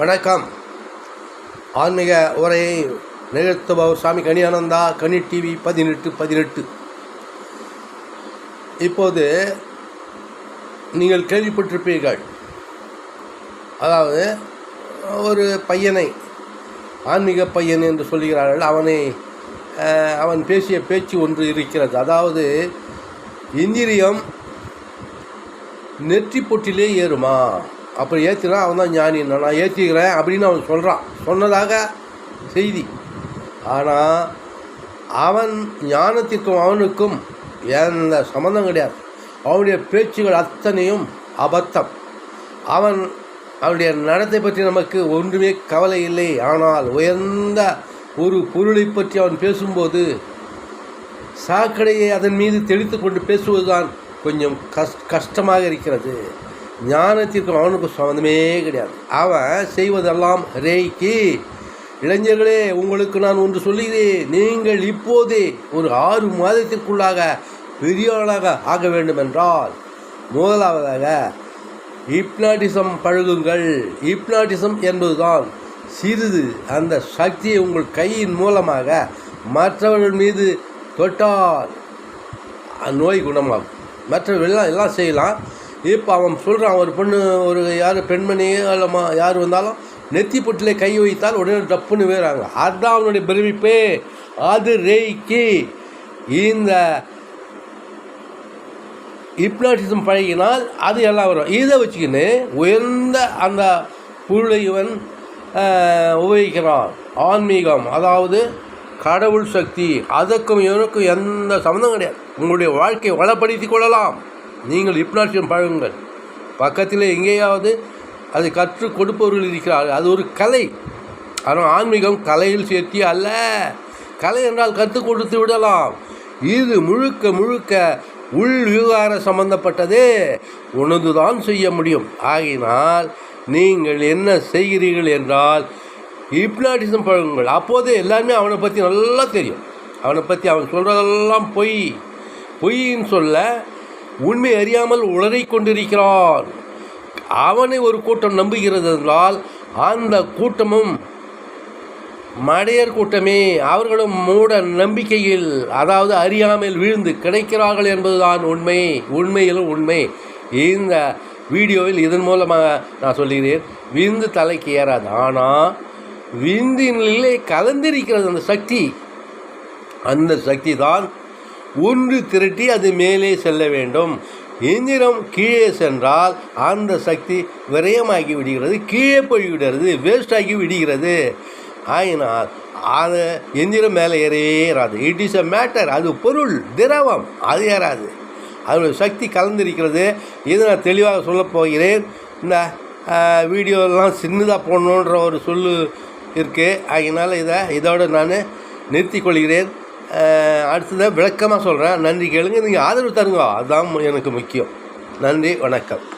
வணக்கம். ஆன்மீக உரையை நிகழ்த்துபவர் சாமி கனியானந்தா கனி டிவி பதினெட்டு பதினெட்டு. இப்போது நீங்கள் கேள்விப்பட்டிருப்பீர்கள். அதாவது ஒரு பையனை ஆன்மீக பையன் என்று சொல்கிறார்கள். அவனை அவன் பேசிய பேச்சு ஒன்று இருக்கிறது. அதாவது இந்திரியம் நெற்றி பொட்டிலே ஏறுமா? அப்படி ஏற்றினா அவன் தான் ஞானி. நான் ஏற்றிக்கிறேன் அப்படின்னு அவன் சொல்கிறான் சொன்னதாக செய்தி. ஆனால் அவன் ஞானத்திற்கும் அவனுக்கும் எந்த சம்மந்தம் கிடையாது. அவனுடைய பேச்சுகள் அத்தனையும் அபத்தம். அவன் அவனுடைய நடத்தை பற்றி நமக்கு ஒன்றுமே கவலை இல்லை. ஆனால் உயர்ந்த ஒரு பொருளை பற்றி அவன் பேசும்போது சாக்கடையை அதன் மீது தெளித்து கொண்டு பேசுவதுதான் கொஞ்சம் கஷ் கஷ்டமாக இருக்கிறது. ஞானத்திற்கும் அவனுக்கும் சம்மந்தமே கிடையாது. அவன் செய்வதெல்லாம் ரேய்க்கு இளைஞர்களே உங்களுக்கு நான் ஒன்று சொல்லுகிறேன். நீங்கள் இப்போதே ஒரு ஆறு மாதத்திற்குள்ளாக பெரியவனாக ஆக வேண்டுமென்றால் முதலாவதாக ஹிப்னாட்டிசம் பழகுங்கள். ஹிப்னாட்டிசம் என்பதுதான் சிறிது அந்த சக்தியை உங்கள் கையின் மூலமாக மற்றவர்கள் மீது தொட்டால் நோய் குணமாகும். மற்றவர்கள் எல்லாம் எல்லாம் செய்யலாம். இப்போ அவன் சொல்கிறான் ஒரு பொண்ணு ஒரு யார் பெண்மணியோ இல்லைம்மா யார் வந்தாலும் நெத்தி பொட்டிலே கை வைத்தால் உடனே டப்புன்னு வேறாங்க அதுதான் அவனுடைய பிரமிப்பே. அது ரேய்க்கு. இந்த ஹிப்னாட்டிசம் பழகினால் அது எல்லாம் வரும். இதை வச்சுக்கின்னு உயர்ந்த அந்த பொருளை இவன் உபயோகிக்கிறான். ஆன்மீகம் அதாவது கடவுள் சக்தி. அதற்கும் இவனுக்கும் எந்த சம்மந்தம் கிடையாது. உங்களுடைய வாழ்க்கையை வளப்படுத்தி கொள்ளலாம். நீங்கள் ஹிப்னாட்டிசம் பழகுங்கள். பக்கத்தில் எங்கேயாவது அதை கற்றுக் கொடுப்பவர்கள் இருக்கிறார்கள். அது ஒரு கலை. ஆனால் ஆன்மீகம் கலையில் சேர்த்தி அல்ல. கலை என்றால் கற்றுக் கொடுத்து விடலாம். இது முழுக்க முழுக்க உள் விவகார சம்பந்தப்பட்டது. உணர்ந்துதான் செய்ய முடியும். ஆகினால் நீங்கள் என்ன செய்கிறீர்கள் என்றால் ஹிப்னாட்டிசம் பழகுங்கள். அப்போதே எல்லாமே அவனை பற்றி நல்லா தெரியும். அவனை பற்றி அவன் சொல்கிறதெல்லாம் பொய். பொய்ன்னு சொல்ல உண்மை அறியாமல் உளறிக் கொண்டிருக்கிறான். அவனை ஒரு கூட்டம் நம்புகிறது என்றால் அந்த கூட்டமும் மடையர் கூட்டமே. அவர்களும் மூட நம்பிக்கையில் அதாவது அறியாமல் வீழ்ந்து கிடைக்கிறார்கள் என்பதுதான் உண்மை. உண்மையிலும் உண்மை. இந்த வீடியோவில் இதன் மூலமாக நான் சொல்லுகிறேன் விந்து தலைக்கு ஏறாது. ஆனால் விந்தினிலே கலந்திருக்கிறது அந்த சக்தி. அந்த சக்தி தான் ஒன்று திரட்டி அது மேலே செல்ல வேண்டும். எந்திரம் கீழே சென்றால் அந்த சக்தி விரயமாகி விடுகிறது கீழே போய்விடுகிறது வேஸ்டாகி விடுகிறது. ஆயினால் அது எந்திரம் மேலே ஏறாது. இட் இஸ் அ மேட்டர் அது பொருள் திரவம் அது ஏறாது. அதோட சக்தி கலந்திருக்கிறது. இதை நான் தெளிவாக சொல்ல போகிறேன். இந்த வீடியோலாம் சின்னதாக போடணுன்ற ஒரு சொல்லு இருக்குது அதனால் இதை இதோடு நான் நிறுத்திக்கொள்கிறேன் அடுத்ததாக விளக்கமாக சொல்கிறேன் நன்றி கேளுங்க. நீங்கள் ஆதரவு தருங்க. அதுதான் எனக்கு முக்கியம். நன்றி வணக்கம்.